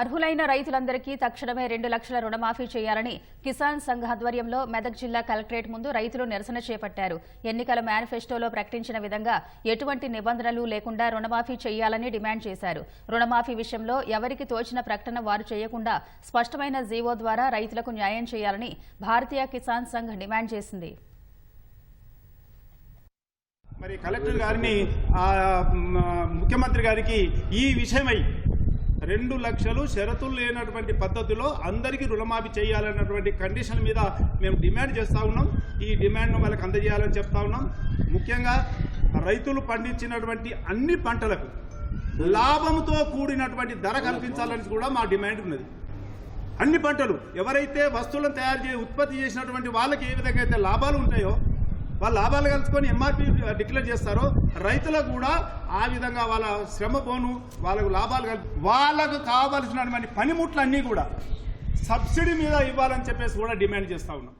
అర్హులైన రైతులందరికీ తక్షణమే రెండు లక్షల రుణమాఫీ చేయాలని కిసాన్ సంఘ్ ఆధ్వర్యంలో మెదక్ జిల్లా కలెక్టరేట్ ముందు రైతులు నిరసన చేపట్టారు. ఎన్నికల మేనిఫెస్టోలో ప్రకటించిన విధంగా ఎటువంటి నిబంధనలు లేకుండా రుణమాఫీ చేయాలని డిమాండ్ చేశారు. రుణమాఫీ విషయంలో ఎవరికి తోచిన ప్రకటన వారు చేయకుండా స్పష్టమైన జీవో ద్వారా రైతులకు న్యాయం చేయాలని భారతీయ కిసాన్ సంఘ్ డిమాండ్ చేసింది. మరి కలెక్టర్ గారిని ముఖ్యమంత్రి గారికి ఈ విషయమై రెండు లక్షలు షరతులు లేనటువంటి పద్ధతిలో అందరికీ రుణమాఫీ చేయాలన్నటువంటి కండిషన్ మీద మేము డిమాండ్ చేస్తా ఉన్నాం. ఈ డిమాండ్ను వాళ్ళకి అందజేయాలని చెప్తా ఉన్నాం. ముఖ్యంగా రైతులు పండించినటువంటి అన్ని పంటలకు లాభంతో కూడినటువంటి ధర కల్పించాలని కూడా మా డిమాండ్ ఉన్నది. అన్ని పంటలు ఎవరైతే వస్తువులను తయారు చేసి ఉత్పత్తి చేసినటువంటి వాళ్ళకి ఏ విధంగా అయితే లాభాలు ఉంటాయో వాళ్ళ లాభాలు కలుసుకొని ఎంఆర్పి డిక్లేర్ చేస్తారో రైతులకు కూడా ఆ విధంగా వాళ్ళ శ్రమ పోను వాళ్ళకు లాభాలు కలిపి వాళ్ళకు కావాల్సినటువంటి పనిముట్లు అన్నీ కూడా సబ్సిడీ మీద ఇవ్వాలని చెప్పేసి కూడా డిమాండ్ చేస్తా ఉన్నాం.